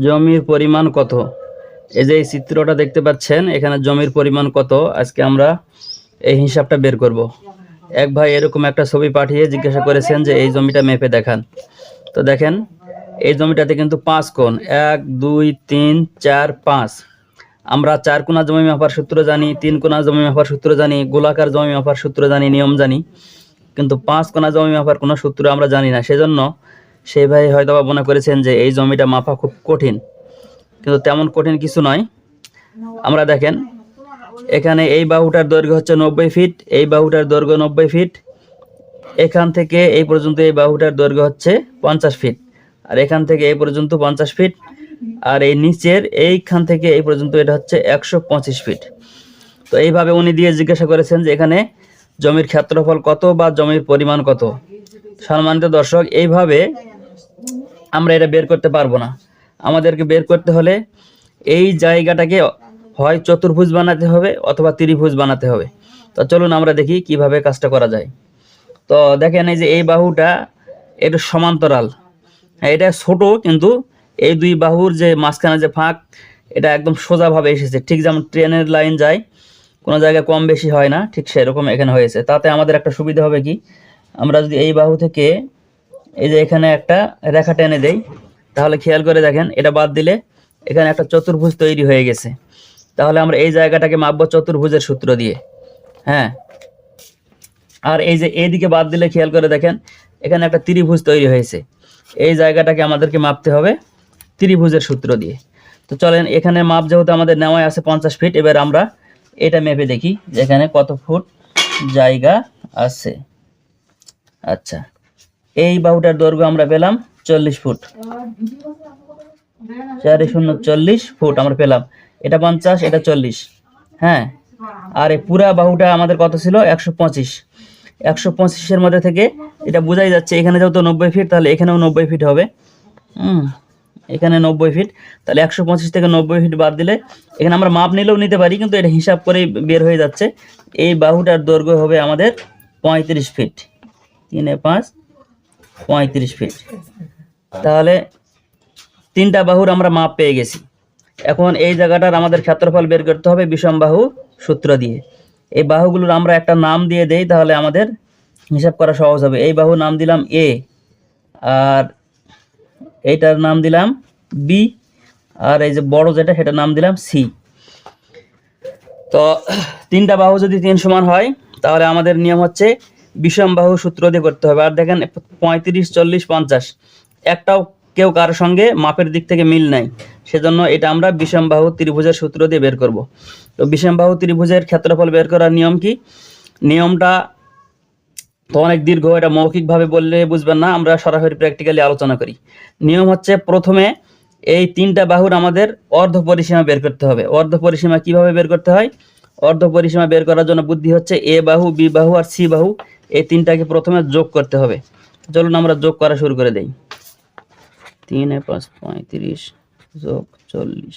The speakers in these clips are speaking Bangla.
জমির পরিমাণ কত? এই যে এই চিত্রটা দেখতে পাচ্ছেন, এখানে জমির পরিমাণ কত? আজকে আমরা এই হিসাবটা বের করব। এক ভাই এরকম একটা ছবি পাঠিয়ে জিজ্ঞাসা করেছেন যে এই জমিটা মেপে দেখান। তো দেখেন, এই জমিটাতে কিন্তু পাঁচ কোণ, এক, দুই, তিন, চার, পাঁচ। আমরা চার কোনা জমি মাপার সূত্র জানি, তিন কোনা জমি মাপার সূত্র জানি, গোলাকার জমি মাপার সূত্র জানি, নিয়ম জানি। কিন্তু পাঁচ কোনা জমি মাপার কোনো সূত্র আমরা জানি না। সেজন্য সেই ভাই হয়তো মনে করেছেন যে এই জমিটা মাপা খুব কঠিন, কিন্তু তেমন কঠিন কিছু নয়। আমরা দেখেন, এখানে এই বাহুটার দৈর্ঘ্য হচ্ছে নব্বই ফিট, এই বাহুটার দৈর্ঘ্য নব্বই ফিট, এখান থেকে এই পর্যন্ত এই বাহুটার দৈর্ঘ্য হচ্ছে পঞ্চাশ ফিট, আর এখান থেকে এই পর্যন্ত পঞ্চাশ ফিট, আর এই নিচের এইখান থেকে এই পর্যন্ত এটা হচ্ছে একশো পঁচিশ ফিট। তো এইভাবে উনি দিয়ে জিজ্ঞাসা করেছেন যে এখানে জমির ক্ষেত্রফল কত বা জমির পরিমাণ কত। সম্মানিত দর্শক, এইভাবে আমরা এটা বের করতে পারব না। আমাদেরকে বের করতে হলে এই জায়গাটাকে হয় চতুর্ভুজ বানাতে হবে অথবা ত্রিভুজ বানাতে হবে। তো চলুন আমরা দেখি কীভাবে কাজটা করা যায়। তো দেখেন এই যে এই বাহুটা এটা সমান্তরাল। এটা ছোট কিন্তু এই দুই বাহুর যে মাঝখানে যে ফাঁক, এটা একদম সোজাভাবে এসেছে। ঠিক যেমন ট্রেনের লাইন যায়, কোনো জায়গায় কম বেশি হয় না, ঠিক সেরকম এখানে হয়েছে। তাতে আমাদের একটা সুবিধা হবে কি? আমরা যদি এই বাহু থেকে এই যে এখানে একটা রেখা টেনে দেই। তাহলে খেয়াল করে দেখেন, এটা বাদ দিলে এখানে একটা চতুর্ভুজ তৈরি হয়ে গেছে। তাহলে আমরা এই জায়গাটাকে মাপবো চতুর্ভুজের সূত্র দিয়ে। হ্যাঁ? আর এই যে এইদিকে বাদ দিলে খেয়াল করে দেখেন, এখানে একটা ত্রিভুজ তৈরি হয়েছে। এই জায়গাটাকে আমাদেরকে মাপতে হবে ত্রিভুজের সূত্র দিয়ে। তো চলেন, এখানে মাপ যেহেতু আমাদের নেওয়ায় আছে পঞ্চাশ ফিট, এবার আমরা এটা মেপে দেখি যে এখানে কত ফুট জায়গা আছে। আচ্ছা। এই বাহুটার দৈর্ঘ্য আমরা পেলাম চল্লিশ ফুট। চারি শূন্য চল্লিশ ফুট আমরা পেলাম। এটা পঞ্চাশ, এটা চল্লিশ। হ্যাঁ? আর এই পুরা বাহুটা আমাদের কত ছিল? একশো পঁচিশ। একশো পঁচিশের মধ্যে থেকে এটা বোঝাই যাচ্ছে, এখানে যেহেতু নব্বই ফিট তাহলে এখানেও নব্বই ফিট হবে। হুম? এখানে নব্বই ফিট তাহলে একশো পঁচিশ থেকে নব্বই ফিট বাদ দিলে এখানে আমরা মাপ নিলেও নিতে পারি, কিন্তু এটা হিসাব করেই বের হয়ে যাচ্ছে। এই বাহুটার দৈর্ঘ্য হবে আমাদের পঁয়ত্রিশ ফিট তিনে পাঁচ পঁয়ত্রিশ ফিট তাহলে তিনটা বাহুর আমরা মাপ পেয়ে গেছি। এখন এই জায়গাটার আমাদের ক্ষেত্রফল বের করতে হবে বিষম বাহু সূত্র দিয়ে। এই বাহুগুলোর আমরা একটা নাম দিয়ে দেই তাহলে আমাদের হিসাব করা সহজ হবে। এই বাহু নাম দিলাম এ আর এইটার নাম দিলাম বি আর এই যে বড় যেটা সেটার নাম দিলাম সি তো তিনটা বাহু যদি তিন সমান হয় তাহলে আমাদের নিয়ম হচ্ছে বিষম বাহু সূত্র দিয়ে করতে হবে। আর দেখেন, পঁয়ত্রিশ, চল্লিশ, পঞ্চাশ। একটাও কেউ কারোর সঙ্গে মাপের দিক থেকে মিল নাই। সেজন্য এটা আমরা বিষম বাহু ত্রিভুজের সূত্র দিয়ে বের করব। তো বিষমবাহু ত্রিভুজের ক্ষেত্রফল বের করার নিয়ম কি? নিয়মটা তো অনেক দীর্ঘ, এটা মৌখিকভাবে বললে বুঝবেন না, আমরা সরাসরি প্র্যাকটিক্যালি আলোচনা করি। নিয়ম হচ্ছে প্রথমে এই তিনটা বাহুর আমাদের অর্ধ পরিসীমা বের করতে হবে। অর্ধ পরিসীমা কীভাবে বের করতে হয়? অর্ধ পরিসীমা বের করার জন্য বুদ্ধি হচ্ছে এ বাহু, বি বাহু আর সি বাহু। এই তিনটাকে প্রথমে যোগ করতে হবে। চলুন আমরা যোগ করা শুরু করে দেই। তিনে পাঁচ, পঁয়ত্রিশ, যোগ চল্লিশ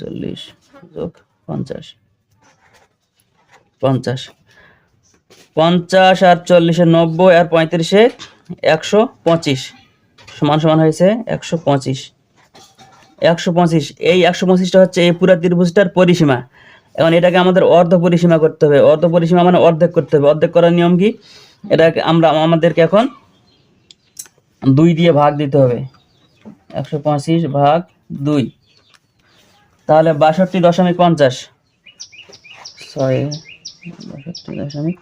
চল্লিশ, যোগ পঞ্চাশ। পঞ্চাশ। পঞ্চাশ আর চল্লিশে নব্বই আর পঁয়ত্রিশে একশো পঁচিশ। সমান সমান হয়েছে একশো পঁচিশ। একশো পঁচিশ। এই একশো পঁচিশটা হচ্ছে এই পুরা ত্রিভুজটার পরিসীমা। এখন এটাকে আমাদের অর্ধ পরিসীমা করতে হবে। অর্ধ পরিসীমা মানে অর্ধেক করতে হবে। অর্ধেক করার নিয়ম কি? এটাকে আমরা, আমাদেরকে এখন দুই দিয়ে ভাগ দিতে হবে। একশো পঁচিশ ভাগ দুই। তাহলে বাষট্টি দশমিক পঞ্চাশ। ছয়, বাষট্টি দশমিক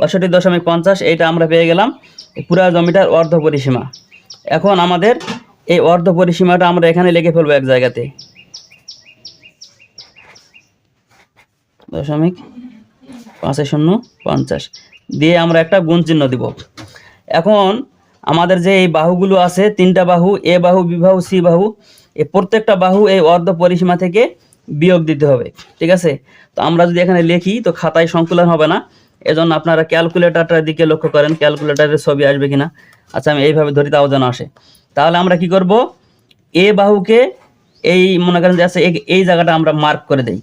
বাষট্টি দশমিক পঞ্চাশ, এইটা আমরা পেয়ে গেলাম পুরা জমিটার অর্ধ পরিসীমা। এখন আমাদের এই অর্ধ পরিসীমাটা আমরা এখানে লিখে ফেলব এক জায়গাতে। দশমিক পাঁচে শূন্য পঞ্চাশ। দিয়ে আমরা একটা গুণ চিহ্ন দিব। এখন আমাদের যে এই বাহুগুলো আছে, তিনটা বাহু, এ বাহু, বি বাহু, সি বাহু, এই প্রত্যেকটা বাহু এই অর্ধ পরিসীমা থেকে বিয়োগ দিতে হবে। ঠিক আছে? তো আমরা যদি এখানে লিখি, তো খাতায় সংকুলন হবে না। এজন্য আপনারা ক্যালকুলেটারটার দিকে লক্ষ্য করেন, ক্যালকুলেটারের ছবি আসবে কিনা। আচ্ছা আমি এইভাবে ধরি, তাও যেন আসে। তাহলে আমরা কি করব? এ বাহুকে এই, মনে করেন যে আছে, এই জায়গাটা আমরা মার্ক করে দেই।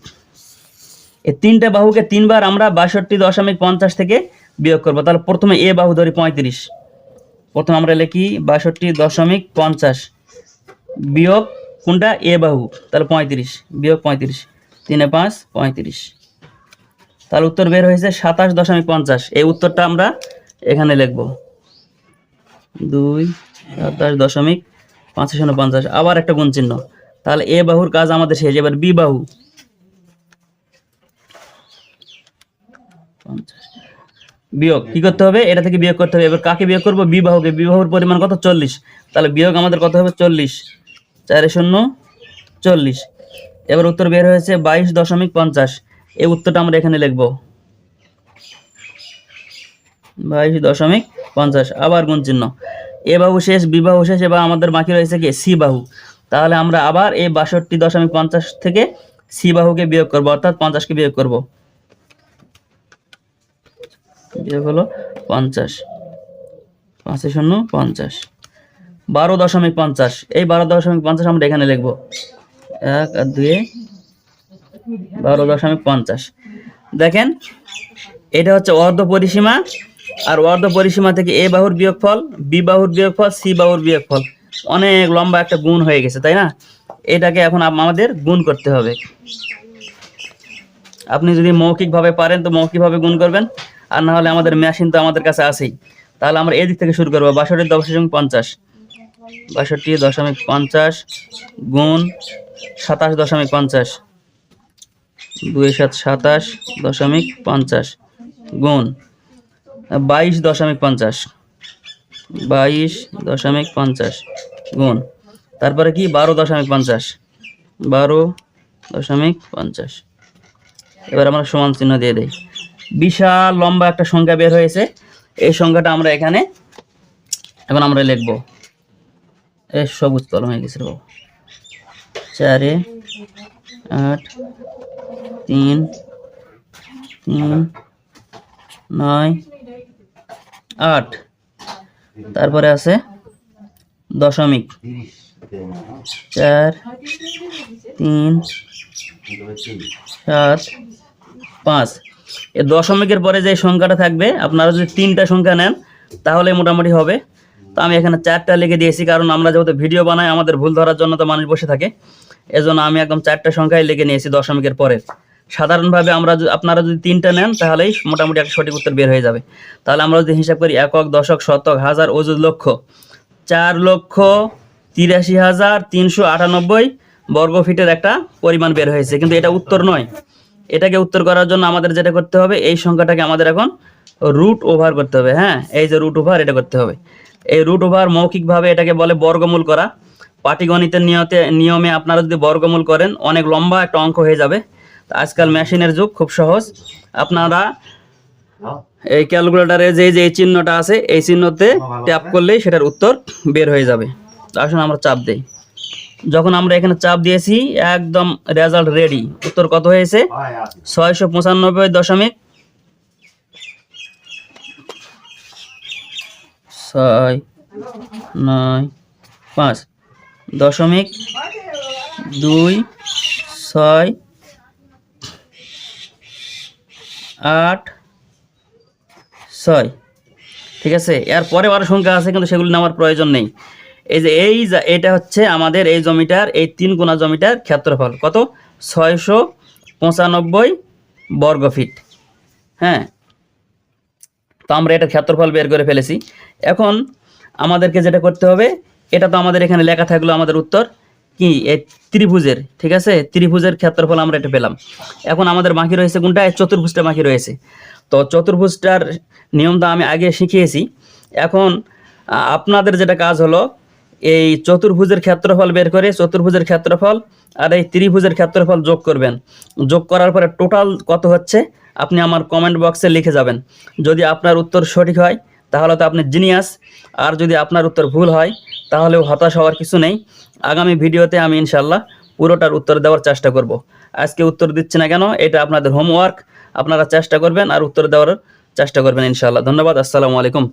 এই তিনটা বাহুকে তিনবার আমরা বাষট্টি দশমিক পঞ্চাশ থেকে বিয়োগ করব। তাহলে প্রথমে এ বাহু ধরি পঁয়ত্রিশ। প্রথমে আমরা লিখি বাষট্টি দশমিক পঞ্চাশ বিয়োগ কোনটা? এ বাহু। তাহলে পঁয়ত্রিশ, বিয়োগ পঁয়ত্রিশ, তিনে পাঁচ, পঁয়ত্রিশ। তাহলে উত্তর বের হয়েছে সাতাশ দশমিক পঞ্চাশ। এই উত্তরটা আমরা এখানে লিখব। দুই, সাতাশ দশমিক পাঁচ শূন্য পঞ্চাশ। আবার একটা গুণ চিহ্ন তাহলে এ বাহুর কাজ আমাদের শেষ। এবার বি বাহু। বিয়োগ, কি করতে হবে? এটা থেকে বিয়োগ করতে হবে। এবার কাকে বিয়োগ করব? বিবাহকে। বিবাহুর পরিমাণ কত? চল্লিশ। তাহলে বিয়োগ আমাদের কত হবে? চল্লিশ। চারে শূন্য, চল্লিশ। এবার উত্তর বের হয়েছে বাইশ দশমিক পঞ্চাশ। এই উত্তরটা আমরা এখানে লিখব। বাইশ দশমিক পঞ্চাশ, আবার গুণ চিহ্ন। এ বাহু শেষ, বিবাহ শেষ, এবার আমাদের বাকি রয়েছে কি? সি বাহু। তাহলে আমরা আবার এই বাষট্টি দশমিক পঞ্চাশ থেকে সি বাহুকে বিয়োগ করব, অর্থাৎ পঞ্চাশকে বিয়োগ করব। বিয়োগ হলো পঞ্চাশ। পাঁচে শূন্য, পঞ্চাশ। বারো দশমিক পঞ্চাশ। এই বারো দশমিক পঞ্চাশ আমরা এখানে লিখব। এক আর দুয়ে বারো দশমিক পঞ্চাশ। দেখেন, এটা হচ্ছে অর্ধ পরিসীমা। আর অর্ধ পরিসীমা থেকে এ বাহুর বিয়োগফল, বি বাহুর বিয়োগফল, সি বাহুর বিয়োগফল। অনেক লম্বা একটা গুণ হয়ে গেছে, তাই না? এটাকে এখন আমাদের গুণ করতে হবে। আপনি যদি মৌখিকভাবে পারেন, তো মৌখিকভাবে গুণ করবেন। আর না হলে আমাদের মেশিন তো আমাদের কাছে আছেই। তাহলে আমরা এদিক থেকে শুরু করব। বাষট্টি দশমিক পঞ্চাশ। বাষট্টি দশমিক পঞ্চাশ গুণ সাতাশ দশমিক পঞ্চাশ। দুই সাত সাতাশ দশমিক পঞ্চাশ গুণ বাইশ দশমিক পঞ্চাশ। বাইশ দশমিক পঞ্চাশ গুণ। তারপরে কি? বারো দশমিক পঞ্চাশ। বারো দশমিক পঞ্চাশ। এবার আমরা সমান চিহ্ন দিয়ে দেই। বিশাল লম্বা একটা সংখ্যা বের হয়েছে। এই সংখ্যাটা আমরা এখানে এখন আমরা লিখব। এ সবুজ কলম হয়ে গেছে বাবা। চারে আট, তিন তিন, নয়, আট। তারপরে আছে দশমিক। চার, তিন, সাত, পাঁচ। দশমিকের পরে যে সংখ্যাটা থাকবে, আপনারা যদি তিনটা সংখ্যা নেন, তাহলে মোটামুটি হবে। তো আমি এখানে চারটা লিখে দিয়েছি, কারণ আমরা যেহেতু ভিডিও বানাই, আমাদের ভুল ধরার জন্য তো মানুষ বসে থাকে। এজন্য আমি একদম চারটা সংখ্যায় লিখে নিয়েছি দশমিকের পরে। সাধারণভাবে আমরা আপনারা যদি তিনটা নেন, তাহলেই মোটামুটি একটা সঠিক উত্তর বের হয়ে যাবে। তাহলে আমরা যদি হিসাব করি একক, দশক, শতক, হাজার অযুত লক্ষ। চার লক্ষ তিরাশি হাজার তিনশো আটানব্বই বর্গ ফিটের একটা পরিমাণ বের হয়েছে। কিন্তু এটা উত্তর নয়। এটাকে উত্তর করার জন্য আমাদের যেটা করতে হবে এই সংখ্যাটাকে আমাদের এখন রুট ওভার করতে হবে হ্যাঁ? এই যে রুট ওভার এটা করতে হবে। এই রুট ওভার মৌখিকভাবে এটাকে বলে বর্গমূল করা। পাটিগণিতের নিয়তে নিয়মে আপনারা যদি বর্গমূল করেন অনেক লম্বা একটা অঙ্ক হয়ে যাবে। আজকাল মেশিনের যুগ খুব সহজ। আপনারা এই ক্যালকুলেটারে যে যে চিহ্নটা আছে এই চিহ্নতে ট্যাপ করলেই সেটার উত্তর বের হয়ে যাবে। আসুন আমরা চাপ দেই। যখন আমরা এখানে চাপ দিয়েছি, একদম রেজাল্ট রেডি উত্তর কত হয়েছে? ছয়শো পঁচানব্বই দশমিক ছয় নয় পাঁচ দশমিক দুই ছয় আট ছয়। ঠিক আছে? এর পরে আরও সংখ্যা আছে, কিন্তু সেগুলি নেওয়ার প্রয়োজন নেই। এই যে এই এটা হচ্ছে আমাদের এই জমিটার, এই তিন কোনা জমিটার ক্ষেত্রফল। কত? ছয়শো পঁচানব্বই বর্গ ফিট। হ্যাঁ? তো আমরা এটার ক্ষেত্রফল বের করে ফেলেছি। এখন আমাদেরকে যেটা করতে হবে, এটা তো আমাদের এখানে লেখা থাকল আমাদের উত্তর কি? এই ত্রিভুজের, ঠিক আছে? ত্রিভুজের ক্ষেত্রফল আমরা এটা পেলাম। এখন আমাদের বাকি রয়েছে কোনটা? চতুর্ভুজটা বাকি রয়েছে। তো চতুর্ভুজটার নিয়মটা আমি আগে শিখিয়েছি। এখন আপনাদের যেটা কাজ হলো এই চতুর্ভুজের ক্ষেত্রফল বের করে চতুর্ভুজের ক্ষেত্রফল আর এই ত্রিভুজের ক্ষেত্রফল যোগ করবেন। যোগ করার পরে টোটাল কত হচ্ছে? আপনি আমার কমেন্ট বক্সে লিখে যাবেন। যদি আপনার উত্তর সঠিক হয়, তাহলে তো আপনি জিনিয়াস আর যদি আপনার উত্তর ভুল হয়, তাহলেও হতাশ হওয়ার কিছু নেই। আগামী ভিডিওতে আমি ইনশাল্লাহ পুরোটার উত্তর দেওয়ার চেষ্টা করব। আজকে উত্তর দিচ্ছি না কেন, এটা আপনাদের হোমওয়ার্ক আপনারা চেষ্টা করবেন আর উত্তর দেওয়ার চেষ্টা করবেন ইনশাল্লাহ ধন্যবাদ, আসসালামু আলাইকুম।